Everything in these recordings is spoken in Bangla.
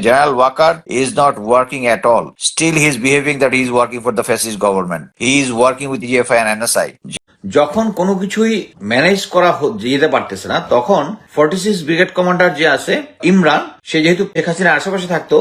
General Wakar is not working at all. Still, he is behaving that he is working for the fascist government. He is working with EFI and NSI. যখন কোনো কিছুই ম্যানেজ করা যেতে পারতেছে না, তখন ফর্টি সিক্স ব্রিগেড কমান্ডার যে আছে, ইমরান, সে যেহেতু শেখ হাসিনার আশেপাশে থাকতো,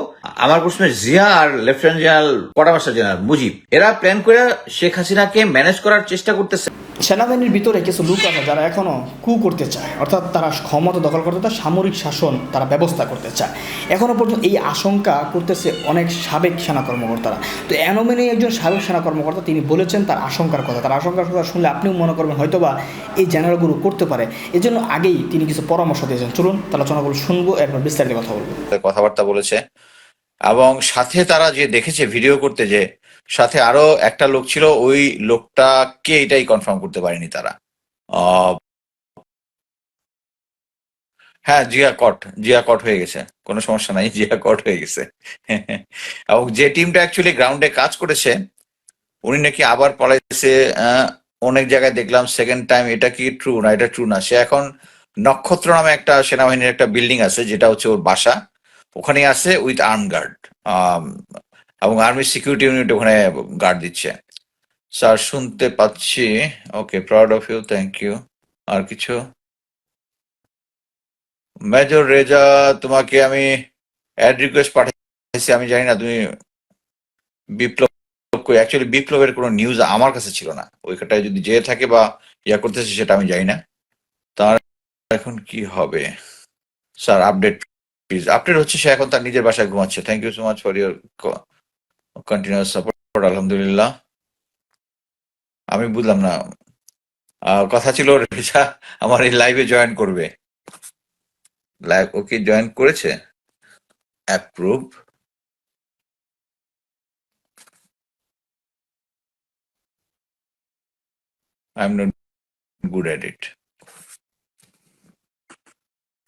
আমার প্রশ্ন জিয়া আর lieutenant general quarter general Mujib, এরা প্ল্যান করে শেখ হাসিনাকে ম্যানেজ করার চেষ্টা করতেছে। সেনাবাহিনীর ভিতরে কিছু লোক আছে যারা এখনও কু করতে চায়, অর্থাৎ তারা ক্ষমতা দখল করতে চায়, সামরিক শাসন তারা ব্যবস্থা করতে চায়। এখনও পর্যন্ত এই আশঙ্কা করতেছে অনেক সাবেক সেনা কর্মকর্তারা। তো অ্যানোমেনি একজন সাবেক সেনা কর্মকর্তা তিনি বলেছেন তার আশঙ্কার কথা। তার আশঙ্কার কথা শুনলে আপনিও মনে করবেন হয়তোবা এই জেনারেলগুলো করতে পারে। এজন্য আগেই তিনি কিছু পরামর্শ দিয়েছেন। চলুন আলোচনাগুলো শুনব এরপর বিস্তারিত কথা বলব। কথাবার্তা বলেছে এবং সাথে তারা যে দেখেছে, ভিডিও করতে যে, সাথে আরও একটা লোক ছিল, ওই লোকটাকে এটাই কনফার্ম করতে পারেনি তারা। হ্যাঁ জিয়া কট জিয়া কট হয়ে গেছে। কোনো সমস্যা নাই, জিয়া কট হয়ে গেছে। এবং যে টিমটা অ্যাকচুয়ালি গ্রাউন্ডে কাজ করেছে, উনি নাকি আবার পলাইছে অনেক জায়গায় দেখলাম সেকেন্ড টাইম এটা কি ট্রু না, এটা ট্রু না। সে এখন নক্ষত্র নামে একটা সেনাবাহিনীর একটা বিল্ডিং আছে, যেটা হচ্ছে ওর বাসা। ওখানে আছে উইথ আর্ম গার্ড এবং আর্মি সিকিউরিটি ইউনিট ওখানে গার্ড দিচ্ছে। স্যার শুনতে পাচ্ছি। Okay proud of you thank you আর কিছু? মেজর রেজা তোমাকে আমি অ্যাড রিকোয়েস্ট পাঠাইছি আমি জানি না, তুমি বিপ্লব অ্যাকচুয়ালি বিপ্লবের কোনো নিউজ আমার কাছে ছিল না। ওইখানটায় যদি যেয়ে থাকে বা ইয়া করতেছে সেটা আমি জানি না। তার এখন কি হবে? স্যার আপডেট প্লিজ আপডেট হচ্ছে সে এখন তার নিজের বাসায় ঘুমাচ্ছে। Thank you so much for your continuous support আলহামদুলিল্লাহ। আমি বুঝলাম না। কথা ছিল রেজা আমার এই লাইভে জয়েন করবে। লাইভ ওকে জয়েন করেছে? Approve am not good at it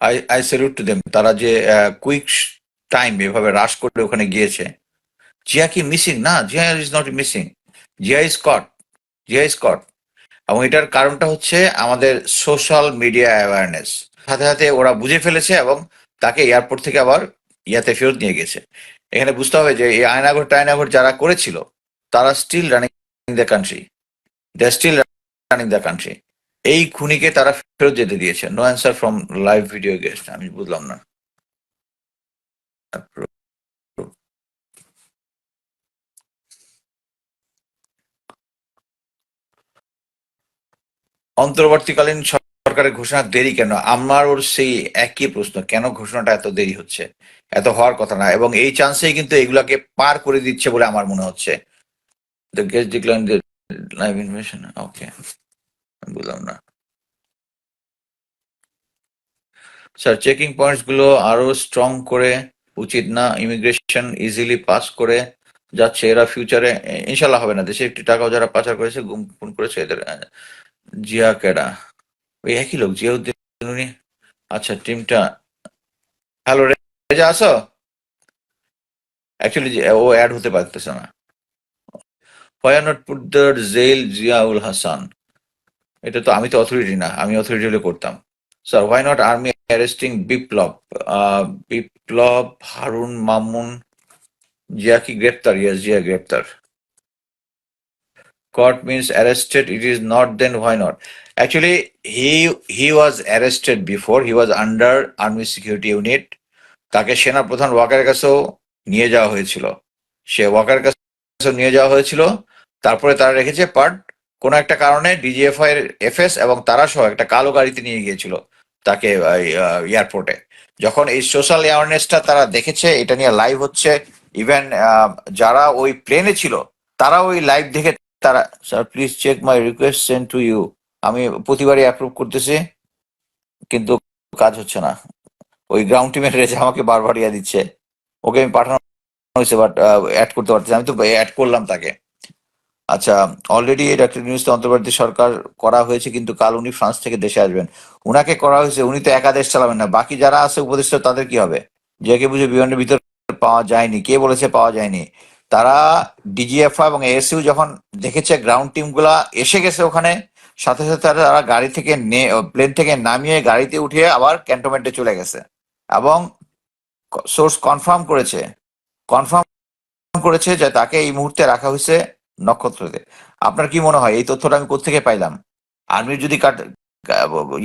I I salute to them তারা যে কুইক টাইম এভাবে রাশ করে ওখানে গিয়েছে। জিয়া কি মিসিং না, Zia is not missing Zia is caught Zia is caught এবং এটার কারণটা হচ্ছে আমাদের সোশ্যাল মিডিয়া অ্যাওয়ারনেস সাথে সাথে ওরা বুঝে ফেলেছে এবং তাকে এয়ারপোর্ট থেকে আবার ইয়াতে ফেরত নিয়ে গেছে। এখানে বুঝতে হবে যে, এই আয়নাঘর টায়নাঘর যারা করেছিল, তারা still running the country they still running the country এই খুনিকে তারা ফেরত যেতে দিয়েছে। No answer from live video guest আমি বুঝলাম না। অন্তর্বর্তীকালীন সরকারের ঘোষণা দেরি কেন? আমার ওর সেই একই প্রশ্ন, কেন ঘোষণাটা এত দেরি হচ্ছে? এত হওয়ার কথা না। এবং এই চান্সেই কিন্তু এগুলাকে পার করে দিচ্ছে বলে আমার মনে হচ্ছে। The guest decline live invitation okay বুঝলাম না। স্যার চেকিং পয়েন্টসগুলো আরও স্ট্রং করে, উচিত না ইমিগ্রেশন ইজিলি পাস করে, যাচ্ছে এরা ফিউচারে ইনশাল্লাহ হবে না, দেশে একটি টাকাও যারা পাচার করেছে, গুম খুন করেছে এদের জিয়া কেডা? ওই একই লোক, জিয়াউদ্দিন উনি। আচ্ছা টিমটা হ্যালো রেজা আসো অ্যাকচুয়ালি ও অ্যাড হতে পারতেছে না। Why not put the jail Ziaul Hasan এটা তো আমি তো অথরিটি না, আমি অথরিটি হলে করতাম। Sir why not army arresting Biplob Biplob Harun Mamun Zia কি গ্রেপ্তার ইয়াস জিয়া গ্রেপ্তার court means arrested, it is not, then why not? Actually, he he was arrested before, he was under army security unit তাকে সেনা প্রধান ওয়াকারের কাছেও নিয়ে যাওয়া হয়েছিল। সে ওয়াকারের কাছেও নিয়ে যাওয়া হয়েছিল, তারপরে তারা রেখেছে বাট কোনো একটা কারণে ডিজিএফআই এর এফএস এবং তারা সহ একটা কালো গাড়িতে নিয়ে গিয়েছিল তাকে এয়ারপোর্টে যখন এই সোশ্যাল অ্যাওয়ারনেসটা তারা দেখেছে, এটা নিয়ে লাইভ হচ্ছে। ইভেন যারা ওই প্লেনে ছিল তারা ওই লাইভ দেখে তারা sir please check my request send to you আমি প্রতিবারই অ্যাপ্রুভ করতেছি, কিন্তু কাজ হচ্ছে না। ওই গ্রাউন্ড টিমের রেজা আমাকে বারবার ইয়া দিচ্ছে। ওকে আমি পাঠানো হয়েছে বাট অ্যাড করতে পারতেছি আমি তো অ্যাড করলাম তাকে। আচ্ছা অলরেডি ডক্টর নিউজ অন্তর্বর্তী সরকার করা হয়েছে, কিন্তু কাল উনি ফ্রান্স থেকে দেশে আসবেন। উনাকে করা হয়েছে, উনি তো একা দেশ চালাবেন না। বাকি যারা আছে উপদেষ্টা, তাদের কি হবে? যে কে বুঝে বিমানের ভিতর পাওয়া যায়নি, কে বলেছে পাওয়া যায়নি? তারা ডিজিএফআই এবং এএসইউ যখন দেখেছে গ্রাউন্ড টিমগুলা এসে গেছে ওখানে, সাথে সাথে তারা গাড়ি থেকে নে প্লেন থেকে নামিয়ে গাড়িতে উঠিয়ে আবার ক্যান্টনমেন্টে চলে গেছে। এবং সোর্স কনফার্ম করেছে। কনফার্ম করেছে যে তাকে এই মুহূর্তে রাখা হয়েছে নক্ষত্রতে আপনার কি মনে হয়? এই তথ্যটা আমি কোথেকে পাইলাম? আর্মির যদি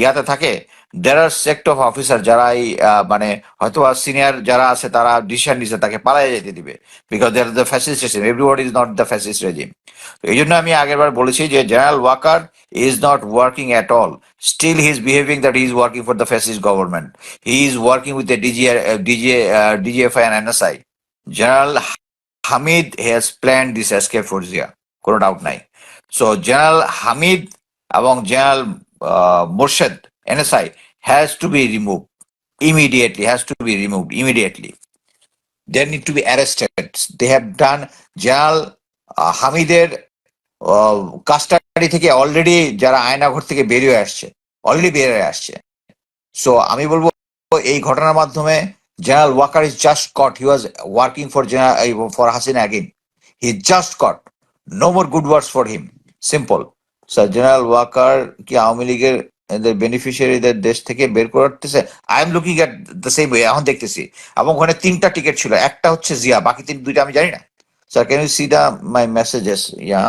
ইয়াতে থাকে দের আর সেক্ট অফ অফিসার যারা এই মানে হয়তো সিনিয়র যারা আছে, তারা ডিসিশন নিচ্ছে তাকে পালাই যেতে দিবে। Because there the fascist regime is not the fascist regime এই জন্য আমি আগের বার বলেছি যে general Waker is not working at all still he is behaving that is working for the fascist government he is working with the DG DG DGFI and NSI general Hamid has plan this escape for Zia কোনো ডাউট নাই। সো জেনারেল হামিদ এবং general Morshed NSI has to be remove immediately, has to be removed immediately. They need to be arrested. They have done general হামিদের কাস্টাডি থেকে অলরেডি যারা আয়নাঘর থেকে বেরিয়ে আসছে অলরেডি বেরিয়ে আসছে। সো আমি বলব এই ঘটনার মাধ্যমে general Waker is just caught he was working for for Hasina again he just caught no more good words for him simple sir general Waker কি আওয়ামী লীগের বেনিফিশিয়ারিদের দেশ থেকে বের করতেছে I am looking at the same way এখন দেখতেছি। এবং ওখানে তিনটা টিকিট ছিল। একটা হচ্ছে জিয়া, বাকি তিন, দুইটা আমি জানি না। Sir can you see the my messages yeah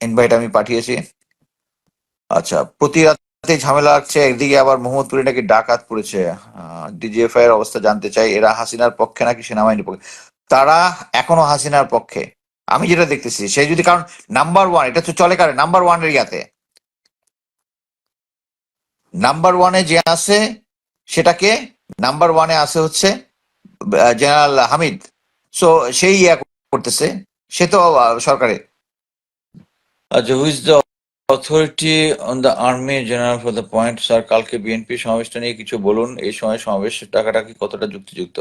invite আমি পাঠিয়েছি। আচ্ছা প্রতি রাতে ঝামেলা লাগছে, একদিকে আবার মোহাম্মদপুরে নাকি ডাকাত পড়েছে। ডিজিএফআই এর অবস্থা জানতে চাই, এরা হাসিনার পক্ষে নাকি সেনাবাহিনীর পক্ষে? তারা এখনও হাসিনার পক্ষে। আমি যেটা দেখতেছি, সে যদি, কারণ নাম্বার ওয়ান এটা তো চলে কারে নাম্বার ওয়ানের ইয়াতে। নাম্বার ওয়ানে যে আছে, সেটাকে নাম্বার ওয়ানে আছে হচ্ছে জেনারেল হামিদ। সো সেই ইয়া করতেছে, সে তো সরকারে। আচ্ছা who's the authority on the army general for the point sir, কালকে বিএনপি সমাবেশটা নিয়ে কিছু বলুন। এই সময় সমাবেশ টাকাটা কি কতটা যুক্তিযুক্ত?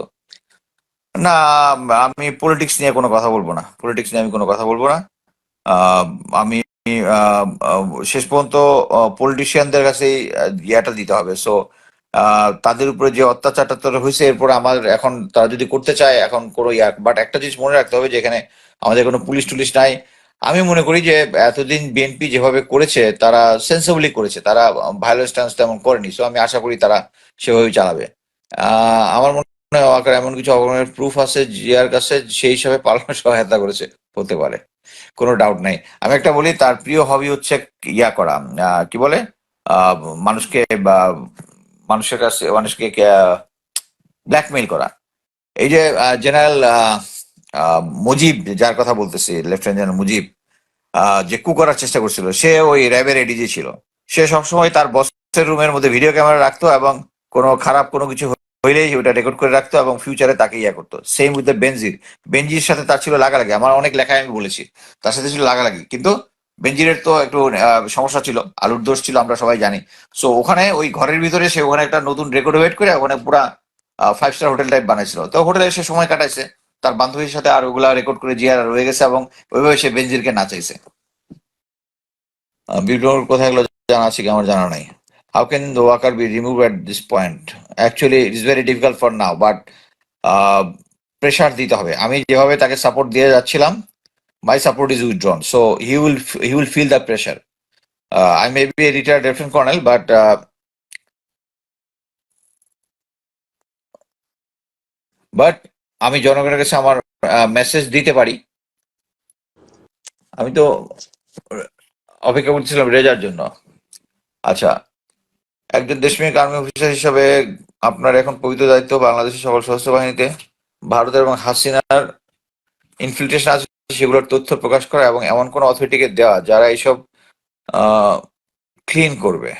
না, আমি পলিটিক্স নিয়ে কোনো কথা বলব না। পলিটিক্স নিয়ে আমি কোনো কথা বলব না। আমি শেষ পর্যন্ত পলিটিশিয়ানদের কাছেই ইয়াটা দিতে হবে। সো তাদের উপরে যে অত্যাচারটা তো হয়েছে, এরপর আমার এখন, তারা যদি করতে চায়, এখন কোনো ইয়া বাট একটা জিনিস মনে রাখতে হবে যে এখানে আমাদের কোনো পুলিশ টুলিশ নাই। আমি মনে করি যে এতদিন বিএনপি যেভাবে করেছে, তারা সেন্সিবলি করেছে। তারা ভায়োলেন্স টান্স তেমন করেনি। সো আমি আশা করি তারা সেভাবেই চালাবে। আমার মনে হয় এমন কিছু অপকর্মের প্রুফ আছে, জিয়ার কাছে সেই হিসাবে পালানো সহায়তা করেছে, হতে পারে। কোনো ডাউট নাই। আমি একটা বলি, তার প্রিয় হবি হচ্ছে ইয়া করা। কি বলে? মানুষকে বা মানুষের কাছে, মানুষকে ব্ল্যাকমেইল করা। এই যে জেনারেল মুজিব, যার কথা বলতেছি লেফটেন্যান্ট জেনারেল মুজিব যে কু করার চেষ্টা করছিল, সে ওই র্যাবের এডিজি ছিল। সে সবসময় তার বসের রুমের মধ্যে ভিডিও ক্যামেরা রাখতো এবং কোনো খারাপ কোনো কিছু হইলেই ওটা রেকর্ড করে রাখতো এবং ফিউচারে তাকে ইয়া করতো। Same with the Benazir Benazir সাথে তার ছিল লাগালাগি। আমার অনেক লেখায় আমি বলেছি, তার সাথে ছিল লাগালাগি। কিন্তু বেনজিরের তো একটু সমস্যা ছিল, আলুর দোষ ছিল, আমরা সবাই জানি। সো ওখানে ওই ঘরের ভিতরে সে ওখানে একটা নতুন রেকর্ড ওয়েট করে ওখানে পুরা ফাইভ স্টার হোটেল টাইপ বানাইছিল। তো হোটেলে সে সময় কাটাইছে। তার বান্ধবীর সাথে আর ওগুলা রেকর্ড করে জিয়ার রয়ে গেছে এবং ওইভাবে সে বেনজিরকে নাচাইছে বিপ্লবের কথা এগুলো জানা আছে কি আমার জানা নাই। How can the Waker be remove at this point actually is very difficult for now but pressure দিতে হবে। আমি যেভাবে তাকে সাপোর্ট দিয়ে যাচ্ছিলাম my support is withdrawn so he will he will feel the pressure I may be a retired lieutenant colonel but but আমি জনগণের কাছে আমার মেসেজ দিতে পারি। আমি তো অপেক্ষা করছিলাম রেজার জন্য। আচ্ছা একজন দেশপ্রেমিক আর্মি অফিসার হিসাবে আপনার এখন পবিত্র দায়িত্ব বাংলাদেশের সকল সশস্ত্র বাহিনীতে। ভারতের এবং হাসিনার ইনফিল্ট্রেশন আছে, সেগুলোর তথ্য প্রকাশ করা এবং এমন কোন অথরিটিকে দেওয়া যারা এইসব ক্লিন করবে।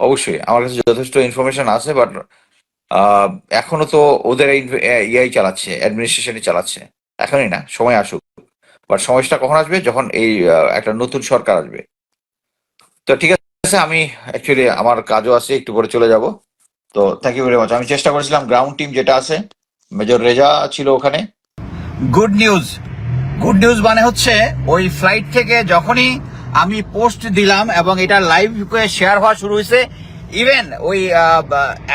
অবশ্যই, আমার কাছে যথেষ্ট ইনফরমেশন আছে বাট এখনও তো ওদের ইয়াই চালাচ্ছে অ্যাডমিনিস্ট্রেশনই চালাচ্ছে। এখনই না, সময় আসুক। বাট সময়টা কখন আসবে? যখন এই একটা নতুন সরকার আসবে। তো ঠিক আছে, আমি অ্যাকচুয়ালি আমার কাজও আছে, একটু পরে চলে যাব। তো থ্যাংক ইউ ভেরি মাচ আমি চেষ্টা করেছিলাম গ্রাউন্ড টিম যেটা আছে মেজর রেজা ছিল ওখানে। গুড নিউজ গুড নিউজ মানে হচ্ছে, ওই ফ্লাইট থেকে যখনই আমি পোস্ট দিলাম এবং এটা লাইভ শেয়ার হওয়া শুরু হয়েছে ইভেন ওই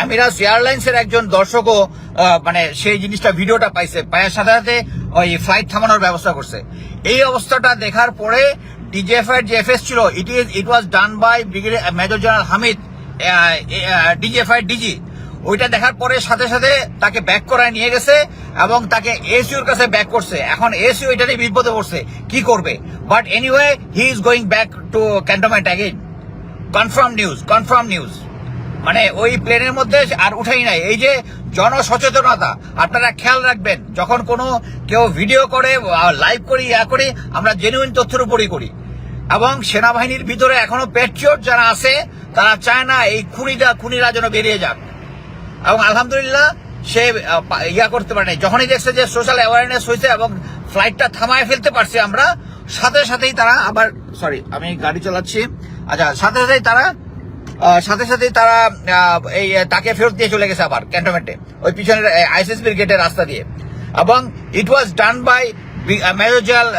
আমিরাস এয়ারলাইন্স এর একজন দর্শকও মানে সেই জিনিসটা, ভিডিওটা পাইছে। পায়ের সাথে সাথে ওই ফ্লাইট থামানোর ব্যবস্থা করছে। এই অবস্থাটা দেখার পরে ডিজিএফআই যে এফএস ছিল it is it was done by brigadier major general Hamid DGFI DG ওইটা দেখার পরে সাথে সাথে তাকে ব্যাক করায় নিয়ে গেছে এবং তাকে এসইউর কাছে ব্যাক করছে। এখন এসিউ এটা নিয়ে বিপদে পড়ছে, কি করবে? But anyway he is going back to cantonment again confirm news confirm news মানে ওই প্লেনের মধ্যে আর উঠাই নাই। এই যে জনসচেতনতা, আপনারা খেয়াল রাখবেন, যখন কোনো কেউ ভিডিও করে লাইভ করি, ইয়া করি, আমরা জেনুইন তথ্যের উপরই করি। এবং সেনাবাহিনীর ভিতরে এখনও পেট্রিয়ট যারা আছে, তারা চায় না এই খুনিটা খুনিরা যেন বেরিয়ে যাক। এবং আলহামদুলিল্লাহ, সে ইয়া করতে পারে নাই। যখনই দেখছে যে সোশ্যাল অ্যাওয়ারনেস হয়েছে এবং ফ্লাইটটা থামায় ফেলতে পারছি আমরা, সাথে সাথেই তারা আবার সরি আমি গাড়ি চালাচ্ছি। আচ্ছা সাথে সাথেই তারা সাথে সাথেই তারা এই তাকে ফেরত দিয়ে চলে গেছে আবার ক্যান্টনমেন্টে। ওই পিছনের আইসিএস গেটের রাস্তা দিয়ে। এবং it was done by major general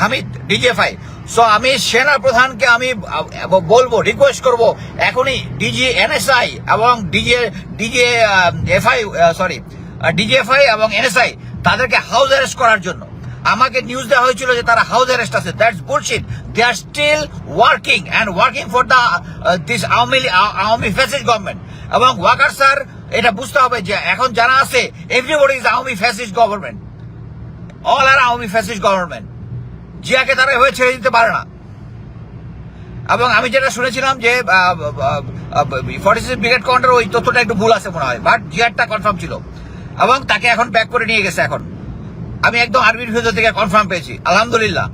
Hamid DGFI so আমি সেনা প্রধানকে আমি বলব রিকোয়েস্ট করব, এখনই ডিজি এনএসআই এবং DJ DJ FI sorry DGFI এবং এনএসআই তাদেরকে হাউস অ্যারেস্ট করার জন্য। আমাকে নিউজ দেওয়া হয়েছিল যে তারা হাউস অ্যারেস্ট আছে। That's bullshit they are still working and working for the this Awami Awami fascist government এবং ওয়াকার স্যার এটা বুঝতে হবে যে এখন যারা আছে everybody is Awami fascist government all are Awami fascist government জিয়াকে তারা এভাবে ছেড়ে দিতে পারে না। এবং আমি যেটা শুনেছিলাম যে ফর্টি সিক্স ব্রিগেড কমান্ডার ওই তথ্যটা একটু ভুল আছে মনে হয় বাট জিয়ারটা কনফার্ম ছিল। এবং তাকে এখন ব্যাক করে নিয়ে গেছে এখন। আমি একদম আর্মির ভিতর থেকে কনফার্ম পেয়েছি। আলহামদুলিল্লাহ।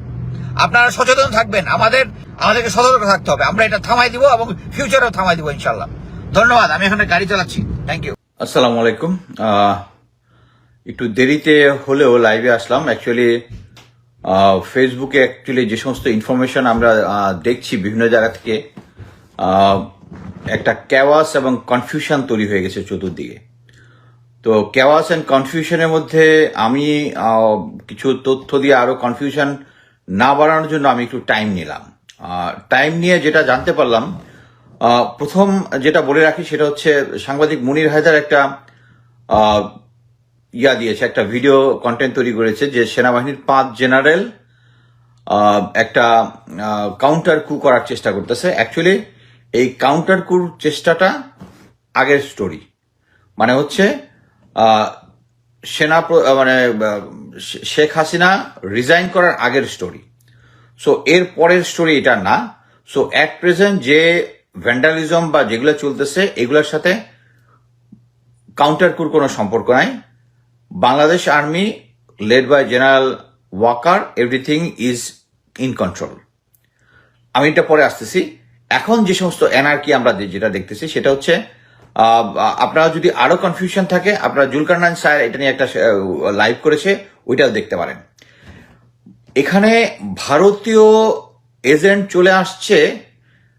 আপনারা সচেতন থাকবেন। আমাদের, আমাদেরকে সতর্ক থাকতে হবে। আমরা এটা থামাই দিব এবং ফিউচারেও থামাই দিব ইনশাল্লাহ ধন্যবাদ। আমি এখানে গাড়ি চালাচ্ছি। থ্যাংক ইউ আসসালামু আলাইকুম। একটু দেরিতে হলেও লাইভে আসলাম। অ্যাকচুয়ালি ফেসবুকে অ্যাকচুয়ালি যে সমস্ত ইনফরমেশন আমরা দেখছি বিভিন্ন জায়গা থেকে একটা ক্যাওয়াস এবং কনফিউশন তৈরি হয়ে গেছে চতুর্দিকে। তো ক্যাওয়াস অ্যান্ড কনফিউশনের মধ্যে আমি কিছু তথ্য দিয়ে আরও কনফিউশন না বাড়ানোর জন্য আমি একটু টাইম নিলাম। টাইম নিয়ে যেটা জানতে পারলাম প্রথম যেটা বলে রাখি সেটা হচ্ছে সাংবাদিক মুনির হায়দার একটা ইয়া দিয়েছে, একটা ভিডিও কন্টেন্ট তৈরি করেছে যে সেনাবাহিনীর পাঁচ জেনারেল একটা কাউন্টার কু করার চেষ্টা করতেছে। অ্যাকচুয়ালি এই কাউন্টার কুর চেষ্টাটা আগের স্টোরি মানে হচ্ছে সেনা মানে শেখ হাসিনা রিজাইন করার আগের স্টোরি সো এর পরের স্টোরি এটা না। সো অ্যাট প্রেজেন্ট যে ভ্যান্ডালিজম বা যেগুলো চলতেছে, এগুলোর সাথে কাউন্টার কুর কোনো সম্পর্ক নাই। Bangladesh army led by general Waker everything is in control আমি এটা পরে আসতেছি। এখন যে সমস্ত এনআরকি আমরা যেটা দেখতেছি, সেটা হচ্ছে আপনারা যদি আরও কনফিউশন থাকে, আপনারা জুলকারনাইন স্যার এটা নিয়ে একটা লাইভ করেছে, ওইটাও দেখতে পারেন। এখানে ভারতীয় এজেন্ট চলে আসছে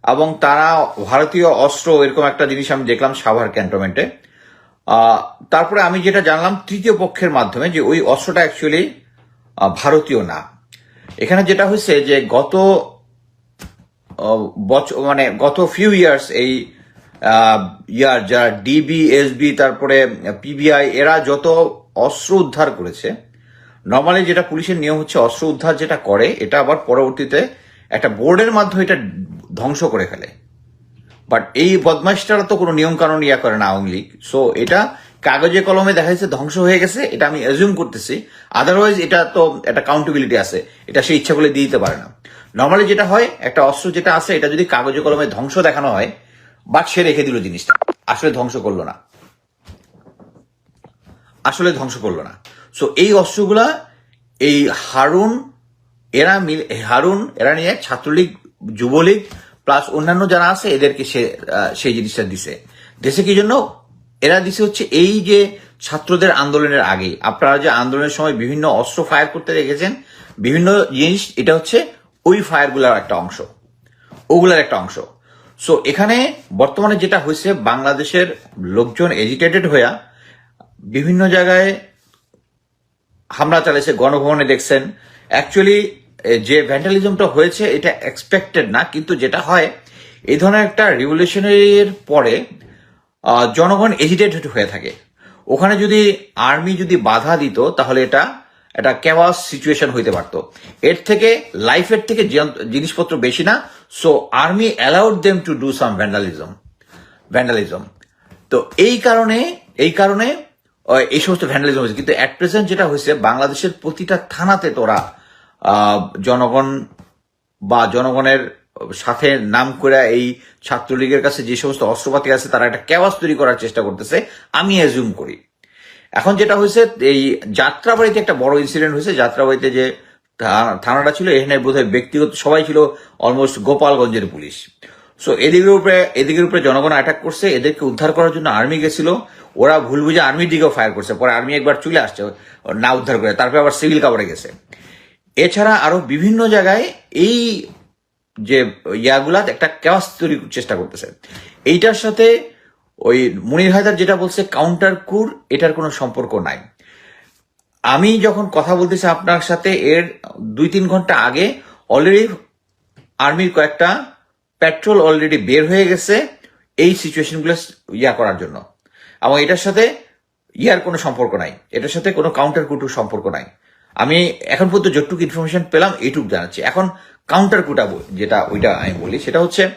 এবং তারা ভারতীয় অস্ত্র, এরকম একটা জিনিস আমি দেখলাম সাভার ক্যান্টনমেন্টে। তারপরে আমি যেটা জানলাম তৃতীয় পক্ষের মাধ্যমে যে ওই অস্ত্রটা অ্যাকচুয়ালি ভারতীয় না। এখানে যেটা হয়েছে যে গত বছর মানে গত ফিউ ইয়ার্স এই ইয়ার যারা ডিবি এসবি তারপরে পিবিআই এরা যত অস্ত্র উদ্ধার করেছে নর্মালি যেটা পুলিশের নিয়ম হচ্ছে অস্ত্র উদ্ধার যেটা করে, এটা আবার পরবর্তীতে একটা বোর্ডের মাধ্যমে এটা ধ্বংস করে ফেলে। বাট এই বদমাইশটারা তো কোনো নিয়ম কানুন ইয়া করে না আওয়ামী লীগ। সো এটা কাগজে কলমে দেখা যাচ্ছে ধ্বংস হয়ে গেছে, এটা আমি অ্যাজিউম করতেছি। আদারওয়াইজ এটা তো একটা কাউন্টেবিলিটি আছে, এটা সে ইচ্ছা করলে দিয়ে দিতে পারে না। নর্মালি যেটা হয়, একটা অস্ত্র যেটা আছে, এটা যদি কাগজে কলমে ধ্বংস দেখানো হয় বাট সে রেখে দিল জিনিসটা। আসলে ধ্বংস করল না। আসলে ধ্বংস করল না। সো এই অস্ত্রগুলা এই হারুন, এরা মিল, হারুন, এরা নিয়ে ছাত্রলীগ, যুবলীগ প্লাস অন্যান্য যারা আছে, এদেরকে সে সেই জিনিসটা দিছে। দেশে কি জন্য? এরা দিছে হচ্ছে এই যে ছাত্রদের আন্দোলনের আগে। আপনারা যে আন্দোলনের সময় বিভিন্ন অস্ত্র ফায়ার করতে রেখেছেন বিভিন্ন জিনিস, এটা হচ্ছে ওই ফায়ারগুলার একটা অংশ। ওগুলার একটা অংশ। সো এখানে বর্তমানে যেটা হয়েছে, বাংলাদেশের লোকজন এজিটেটেড হইয়া বিভিন্ন জায়গায় হামলা চালিয়েছে গণভবনে দেখছেন। অ্যাকচুয়ালি যে ভ্যান্ডালিজমটা হয়েছে, এটা এক্সপেক্টেড না, কিন্তু যেটা হয়, এই ধরনের একটা রিভলিউশনের পরে জনগণ এজিটেটেড হয়ে থাকে। ওখানে যদি আর্মি যদি বাধা দিত, তাহলে এটা একটা ক্যাওয়াস সিচুয়েশন হইতে পারতো। এর থেকে লাইফের থেকে জিনিসপত্র বেশি না so army allowed them to do some vandalism vandalism তো এই কারণে এই কারণে এই সমস্ত ভ্যান্ডালিজম হয়েছে। কিন্তু অ্যাট প্রেজেন্ট যেটা হয়েছে, বাংলাদেশের প্রতিটা থানাতে তোরা জনগণ বা জনগণের সাথে নাম করে এই ছাত্রলীগের কাছে যে সমস্ত অস্ত্রপাতি আছে, তারা একটা ক্যাওয়াস তৈরি করার চেষ্টা করতেছে। আমি অ্যাজুম করি। এখন যেটা হয়েছে, এই যাত্রাবাড়িতে একটা বড় ইনসিডেন্ট হয়েছে। যাত্রাবাড়িতে যে থানাটা ছিল, এখানে বোধহয় ব্যক্তিগত সবাই ছিল অলমোস্ট গোপালগঞ্জের পুলিশ। সো এদিকের উপরে এদিকের উপরে জনগণ অ্যাটাক করছে, এদেরকে উদ্ধার করার জন্য আর্মি গেছিল। ওরা ভুল বুঝে আর্মির দিকেও ফায়ার করছে, পরে আর্মি একবার চলে আসছে, না উদ্ধার করে, তারপরে আবার সিভিল কাভারে গেছে। এছাড়া আরও বিভিন্ন জায়গায় এই যে ইয়াগুলা, একটা ক্যাওয়াস তৈরির চেষ্টা করতেছে। এইটার সাথে ওই মনির হায়দার যেটা বলছে কাউন্টার কুর এটার কোনো সম্পর্ক নাই। আমি যখন কথা বলতেছি আপনার সাথে, এর দুই তিন ঘণ্টা আগে অলরেডি আর্মির কয়েকটা পেট্রোল অলরেডি বের হয়ে গেছে এই সিচুয়েশনগুলো ইয়া করার জন্য। এবং এটার সাথে ইয়ার কোনো সম্পর্ক নাই। এটার সাথে কোনো কাউন্টার কুটুর সম্পর্ক নাই। আমি এখন পর্যন্ত যতটুকু ইনফরমেশন পেলাম, এইটুকু জানাচ্ছি। এখন কাউন্টার কুটা যেটা ওইটা আমি বলি, সেটা হচ্ছে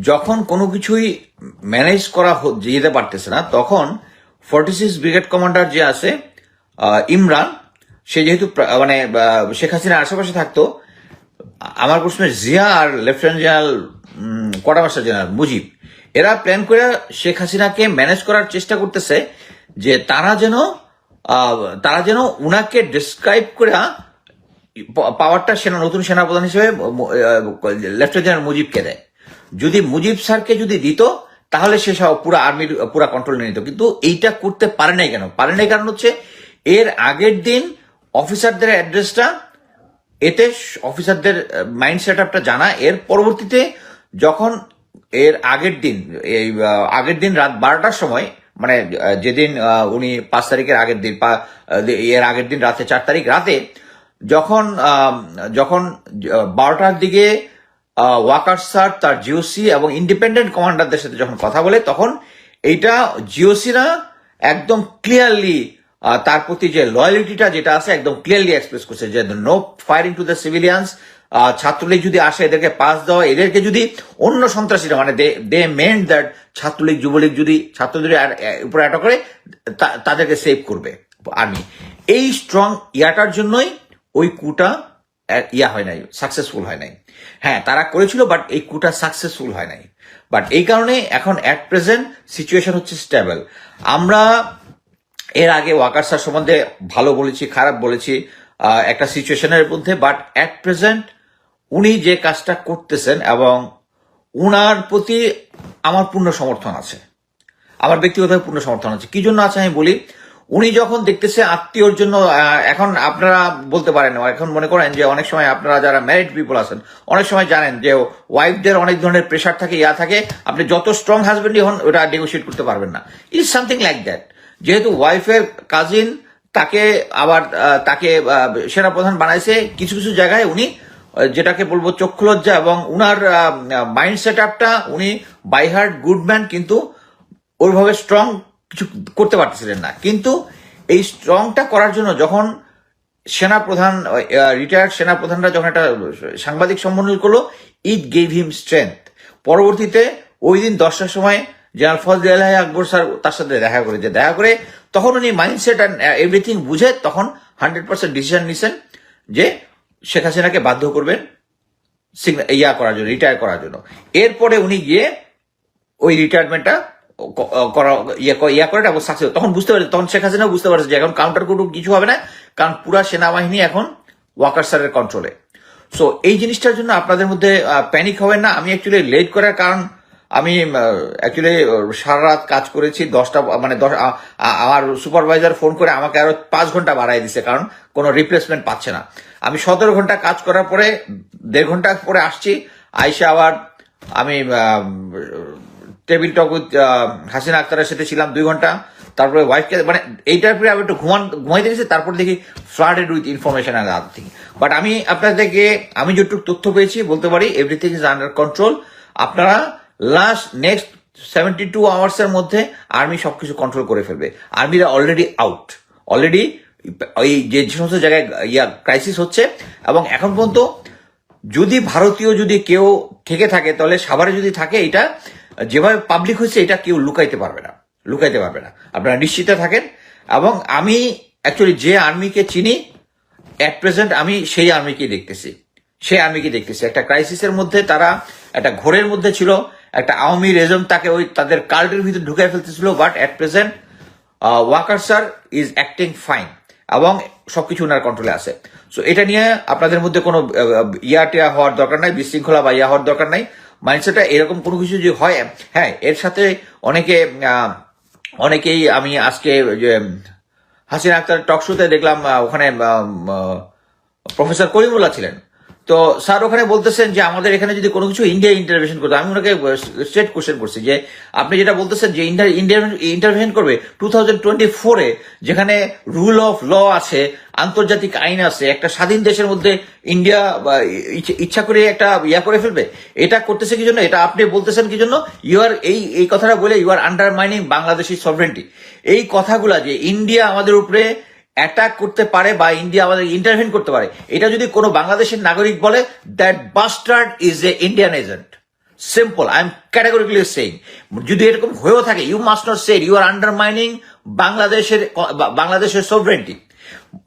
যখন কোনো কিছুই ম্যানেজ করা যেতে পারতেছে না, তখন ফর্টি সিক্স ব্রিগেড কমান্ডার যে আছে ইমরান, সে যেহেতু মানে শেখ হাসিনার আশেপাশে থাকতো, আমার প্রশ্ন জিয়া আর lieutenant general quarter general Mujib, এরা প্ল্যান করে শেখ হাসিনাকে ম্যানেজ করার চেষ্টা করতেছে যে তারা যেন তারা যেন উনাকে ডিসক্রাইব করে পাওয়ারটা সেনা নতুন সেনাপ্রধান হিসেবে লেফটেন্যান্ট জেনারেল মুজিবকে দেয়। যদি মুজিব স্যারকে যদি দিত, তাহলে সে সব পুরো আর্মির পুরো কন্ট্রোল নিয়ে নিত। কিন্তু এইটা করতে পারে নাই কেন? পারে নাই কারণ হচ্ছে এর আগের দিন অফিসারদের অ্যাড্রেসটা, এতে অফিসারদের মাইন্ড সেট আপটা জানা। এর পরবর্তীতে যখন এর আগের দিন, এই আগের দিন রাত বারোটার সময় মানে যেদিন উনি পাঁচ তারিখের আগের দিন এর আগের দিন রাতে চার তারিখ রাতে যখন যখন বারোটার দিকে ওয়াকার স্যার, তার জিওসি এবং ইন্ডিপেন্ডেন্ট কমান্ডারদের সাথে যখন কথা বলে, তখন এইটা জিওসিরা একদম ক্লিয়ারলি তার প্রতি যে লয়ালিটিটা যেটা আছে একদম ক্লিয়ারলি এক্সপ্রেস করছে যে no firing to the civilians Chhatra League যদি আসে এদেরকে পাস দেওয়া, এদেরকে যদি অন্য সন্ত্রাসীরা মানে they meant that Chhatra League, Jubo League যদি ছাত্রদের উপরে অ্যাটাক করে তাদেরকে সেভ করবে আর্মি এই স্ট্রং ইয়াটার জন্যই ওই কুটা ইয়া হয় নাই সাকসেসফুল হয় নাই। হ্যাঁ তারা করেছিল বাট এই কুটা সাকসেসফুল হয় নাই। বাট এই কারণে এখন অ্যাট প্রেজেন্ট সিচুয়েশন হচ্ছে স্টেবল আমরা এর আগে ওয়াকার স্যার সম্বন্ধে ভালো বলেছি, খারাপ বলেছি একটা সিচুয়েশনের মধ্যে বাট অ্যাট প্রেজেন্ট উনি যে কাজটা করতেছেন এবং উনার প্রতি আমার পূর্ণ সমর্থন আছে, আমার ব্যক্তিগতভাবে পূর্ণ সমর্থন আছে। কি জন্য আছে আমি বলি, উনি যখন দেখতেছে আত্মীয়র জন্য এখন আপনারা বলতে পারেন এখন মনে করেন যে অনেক সময় আপনারা যারা ম্যারিড পিপল আছেন, অনেক সময় জানেন যে ওয়াইফদের অনেক ধরনের প্রেশার থাকে, ইয়া থাকে, আপনি যত স্ট্রং হাজবেন্ডই হন, ওটা নেগোসিয়েট করতে পারবেন না। ইজ সামথিং লাইক দ্যাট যেহেতু ওয়াইফের কাজিন তাকে আবার তাকে সেনাপ্রধান বানাইছে, কিছু কিছু জায়গায় উনি যেটাকে বলব চক্ষুলজ্জা এবং উনার মাইন্ড সেট আপটা উনি বাই হার্ট গুড ম্যান কিন্তু ওইভাবে স্ট্রং কিছু করতে পারতেছিলেন না। কিন্তু এই স্ট্রংটা করার জন্য যখন সেনাপ্রধান রিটায়ার্ড সেনাপ্রধানরা যখন একটা সাংবাদিক সম্মেলন করল ইট গেভ হিম স্ট্রেংথ পরবর্তীতে ওই দিন দশটার সময় জেনারেল ফজল আলাহ আকবর স্যার তার সাথে দেখা করেছে দেখা করে, তখন উনি মাইন্ডসেট অ্যান্ড এভরিথিং বুঝে তখন হান্ড্রেড পার্সেন্ট ডিসিশন নিছেন যে শেখ হাসিনাকে বাধ্য করবেন ইয়া করার জন্য রিটায়ার করার জন্য। এরপরে উনি গিয়ে ওই রিটায়ারমেন্টটা করা ইয়ে ইয়া করে এবং সাকসেস তখন বুঝতে পারছে তখন শেখ হাসিনা বুঝতে পারছে যে এখন কাউন্টার কুটুম কিছু হবে না, কারণ পুরা সেনাবাহিনী এখন ওয়াকার স্যারের কন্ট্রোলে সো এই জিনিসটার জন্য আপনাদের মধ্যে প্যানিক হবেন না। আমি অ্যাকচুয়ালি লেট করার কারণ আমি অ্যাকচুয়ালি সারা রাত কাজ করেছি, দশটা মানে দশ আমার সুপারভাইজার ফোন করে আমাকে আরও পাঁচ ঘণ্টা বাড়াই দিছে, কারণ কোনো রিপ্লেসমেন্ট পাচ্ছে না। আমি সতেরো ঘণ্টা কাজ করার পরে, দেড় ঘণ্টা পরে আসছি আইসে আবার, আমি টেবিল টক উইথ হাসিনা আক্তারের সাথে ছিলাম দুই ঘণ্টা, তারপরে ওয়াইফকে মানে এইটার পরে আমি একটু ঘুমান, ঘুমাইতে গেছি, তারপর দেখি flooded with information other thing but আমি আপনাদেরকে, আমি যেটুকু তথ্য পেয়েছি, বলতে পারি এভরিথিং ইজ আন্ডার কন্ট্রোল আপনারা last next seventy two hours এর মধ্যে আর্মি সবকিছু কন্ট্রোল করে ফেলবে। আর্মিরা অলরেডি আউট অলরেডি ওই যে সমস্ত জায়গায় ইয়া ক্রাইসিস হচ্ছে এবং এখন পর্যন্ত যদি ভারতীয় যদি কেউ থেকে থাকে, তাহলে সাভারে যদি থাকে, এটা যেভাবে পাবলিক হয়েছে, এটা কেউ লুকাইতে পারবে না। লুকাইতে পারবে না। আপনারা নিশ্চিত থাকেন। এবং আমি অ্যাকচুয়ালি যে আর্মিকে চিনি অ্যাট প্রেজেন্ট আমি সেই আর্মিকে দেখতেছি। সেই আর্মিকে দেখতেছি। একটা ক্রাইসিসের মধ্যে তারা একটা ঘোরের মধ্যে ছিল একটা আওয়ামী রেজম তাকে ওই তাদের কাল্টের ভিতরে ঢুকাই ফেলতেছিল but at present Waker sir is acting fine এবং সবকিছু ওনার কন্ট্রোলে আছে। সো এটা নিয়ে আপনাদের মধ্যে কোনো ইয়া টিয়া হওয়ার দরকার নাই, বিশৃঙ্খলা বা ইয়া হওয়ার দরকার নাই। মাইন্ডসেটটা এরকম কোনো কিছু যদি হয় হ্যাঁ এর সাথে অনেকে অনেকেই আমি আজকে হাসিনা আক্তার টক শোতে দেখলাম ওখানে প্রফেসর করিমুল্লাহ ছিলেন। তো স্যার ওখানে বলতেছেন যে আমাদের এখানে যদি কোনো কিছু ইন্ডিয়া ইন্টারভেনশন করতো আমি ওনাকে স্ট্রেট কোশ্চেন করছি যে আপনি যেটা বলতেছেন যে ইন্ডিয়া ইন্টারভেনশন করবে টু থাউজেন্ড টোয়েন্টি ফোরে যেখানে রুল অফ ল আছে, আন্তর্জাতিক আইন আছে, একটা স্বাধীন দেশের মধ্যে ইন্ডিয়া ইচ্ছা করে একটা ইয়া করে ফেলবে, এটা করতেছে কি জন্য? এটা আপনি বলতেছেন কি জন্য? ইউ আর এই এই কথাটা বলে you are undermining Bangladeshi sovereignty এই কথাগুলা যে ইন্ডিয়া আমাদের উপরে অ্যাটাক করতে পারে বা ইন্ডিয়া আমাদের ইন্টারভেন করতে পারে। এটা যদি কোনো বাংলাদেশের নাগরিক বলে that bastard is a Indian agent simple I am categorically saying যদি এরকম হয়েও থাকে you must not say you are undermining বাংলাদেশের বাংলাদেশের সভরেন্টি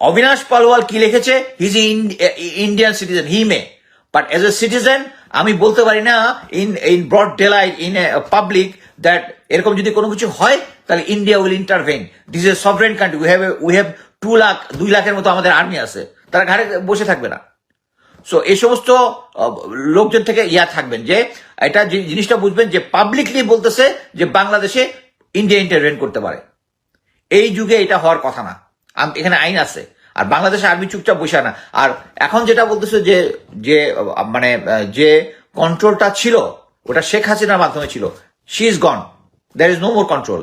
অবিনাশ পালওয়াল কি লিখেছে? His Indian citizen he may but as a citizen আমি বলতে পারি না in in broad daylight in a public that এরকম যদি কোনো কিছু হয়, তাহলে India will intervene this a sovereign country we have we have two lakh দুই লাখের মতো আমাদের আর্মি আছে। তারা ঘাড়ে বসে থাকবে না। সো এই সমস্ত লোকজন থেকে ইয়া থাকবেন যে, এটা জিনিসটা বুঝবেন যে পাবলিকলি বলতেছে যে বাংলাদেশে ইন্ডিয়া ইন্টারভেন করতে পারে। এই যুগে এটা হওয়ার কথা না। এখানে আইন আছে। আর বাংলাদেশে আর্মি চুপচাপ বসে না আর এখন যেটা বলতেছে যে যে মানে যে কন্ট্রোলটা ছিল, ওটা শেখ হাসিনার মাধ্যমে ছিল। She is gone there is no more control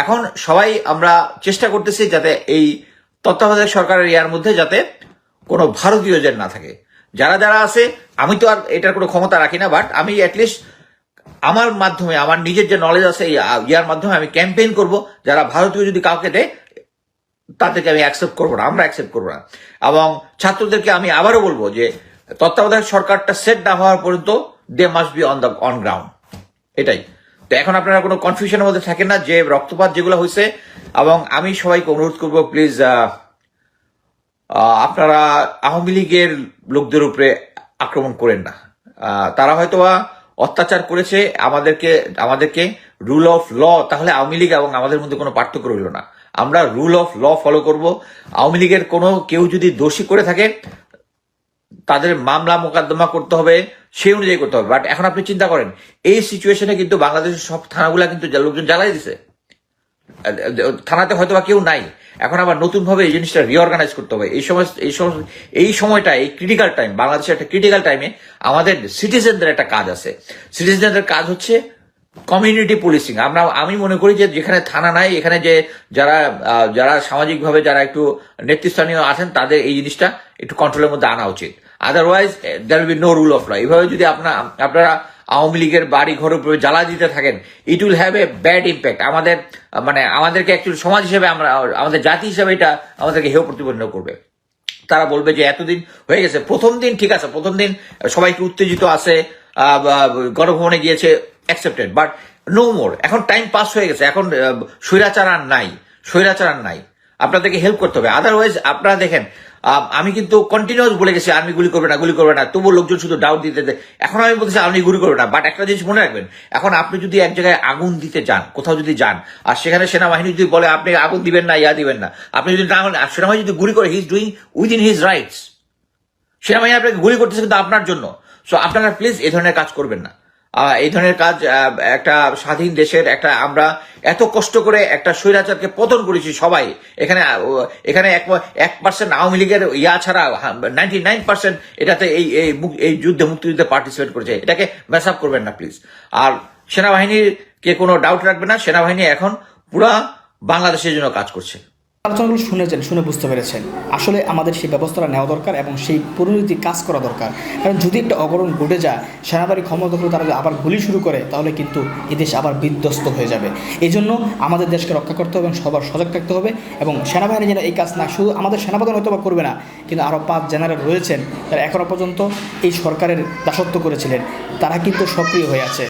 এখন সবাই আমরা চেষ্টা করতেছি যাতে এই তত্ত্বাবধায়ক সরকারের ইয়ার মধ্যে যাতে কোনো ভারতীয় যেন না থাকে। যারা যারা আছে, আমি তো আর এটার কোনো ক্ষমতা রাখি না বাট আমি অ্যাটলিস্ট আমার মাধ্যমে, আমার নিজের যে নলেজ আছে ইয়ার মাধ্যমে আমি ক্যাম্পেইন করব। যারা ভারতীয় যদি কাউকে দেয়, তাদেরকে আমি অ্যাকসেপ্ট করব না, আমরা অ্যাকসেপ্ট করব না। এবং ছাত্রদেরকে আমি আবারও বলব যে, তত্ত্বাবধায়ক সরকারটা সেট না হওয়ার পর্যন্ত they must be on the on ground এটাই। তো এখন আপনারা কোনো কনফিউশনের মধ্যে থাকেন না, যে রক্তপাত যেগুলো হয়েছে এবং আমি সবাইকে অনুরোধ করব প্লিজ আপনারা আওয়ামী লীগের লোকদের উপরে আক্রমণ করেন না। তারা হয়তোবা অত্যাচার করেছে আমাদেরকে আমাদেরকে রুল অফ ল তাহলে আওয়ামী লীগ এবং আমাদের মধ্যে কোনো পার্থক্য রইল না। আমরা রুল অফ ল ফলো করব। আওয়ামী লীগের কোনো কেউ যদি দোষী করে থাকে, তাদের মামলা মোকদ্দমা করতে হবে, সেই অনুযায়ী করতে হবে। বাট এখন আপনি চিন্তা করেন, এই সিচুয়েশনে কিন্তু বাংলাদেশের সব থানাগুলা কিন্তু লোকজন জ্বালাই দিছে। থানাতে হয়তো বা কেউ নাই। এখন আবার নতুন ভাবে এই জিনিসটা রিঅর্গানাইজ করতে হবে। এই সময় এই সময়, এই সময়টা, এই ক্রিটিক্যাল টাইম বাংলাদেশের একটা ক্রিটিক্যাল টাইমে আমাদের সিটিজেনদের একটা কাজ আছে। সিটিজেনদের কাজ হচ্ছে কমিউনিটি পুলিশিং আমরা, আমি মনে করি যে যেখানে থানা নাই, এখানে যে যারা যারা সামাজিকভাবে যারা একটু নেতৃস্থানীয় আছেন, তাদের এই জিনিসটা একটু কন্ট্রোলের মধ্যে আনা উচিত। Otherwise there will be no rule of law এইভাবে যদি আপনার আপনারা আওয়ামী লীগের বাড়ি ঘরের উপরে জ্বালা দিতে থাকেন। It will have a bad impact আমাদের মানে আমাদেরকে অ্যাকচুয়ালি সমাজ হিসেবে আমরা, আমাদের জাতি হিসেবে এটা আমাদেরকে হেয় প্রতিপন্ন করবে। তারা বলবে যে এতদিন হয়ে গেছে, প্রথম দিন ঠিক আছে, প্রথম দিন সবাই একটু উত্তেজিত আছে গণভবনে গিয়েছে অ্যাকসেপ্টেড বাট নো মোর এখন টাইম পাস হয়ে গেছে, এখন স্বৈরাচার আর নাই, স্বৈরাচার আর নাই। আপনাদেরকে হেল্প করতে হবে। আদারওয়াইজ আপনারা দেখেন আমি কিন্তু কন্টিনিউস বলে গেছি আর্মি গুলি করবে না, গুলি করবে না। তবুও লোকজন শুধু ডাউট দিতে এখন আমি বলতেছি আর্মি গুলি করবে না বাট একটা জিনিস মনে রাখবেন, এখন আপনি যদি এক জায়গায় আগুন দিতে যান, কোথাও যদি যান, আর সেখানে সেনাবাহিনী যদি বলে, আপনি আগুন দিবেন না, ইয়া দিবেন না। আপনি যদি না আর সেনাবাহিনী যদি গুলি করে he is doing within his rights সেনাবাহিনী আপনাকে গুলি করতেছে কিন্তু আপনার জন্য। সো আপনারা প্লিজ এ ধরনের কাজ করবেন না। এই ধরনের কাজ একটা স্বাধীন দেশের একটা আমরা এত কষ্ট করে একটা স্বৈরাচারকে পতন করেছি সবাই। এখানে এখানে এক এক পার্সেন্ট আওয়ামী লীগের ইয়া ছাড়া নাইনটি নাইন পার্সেন্ট এটাতে এই এই যুদ্ধে, মুক্তিযুদ্ধে পার্টিসিপেট করেছে। এটাকে মেস আপ করবেন না প্লিজ আর সেনাবাহিনীর কে কোনো ডাউট রাখবে না, সেনাবাহিনী এখন পুরা বাংলাদেশের জন্য কাজ করছে। আলোচনাগুলো শুনেছেন, শুনে বুঝতে পেরেছেন। আসলে আমাদের সেই ব্যবস্থাটা নেওয়া দরকার এবং সেই পরিণতি কাজ করা দরকার। কারণ যদি একটা অগরণ ঘটে যায়, সেনাবাহিনী ক্ষমতা করে তারা আবার গুলি শুরু করে, তাহলে কিন্তু এদেশ আবার বিধ্বস্ত হয়ে যাবে। এই জন্য আমাদের দেশকে রক্ষা করতে হবে এবং সবার সজাগ থাকতে হবে এবং সেনাবাহিনী যেন এই কাজ না, শুধু আমাদের সেনাপ্রধান হয়তো বা করবে না, কিন্তু আরও পাঁচ জেনারেল রয়েছেন, তারা এখনও পর্যন্ত এই সরকারের দাসত্ব করেছিলেন। তারা কিন্তু সক্রিয় হয়ে আছে।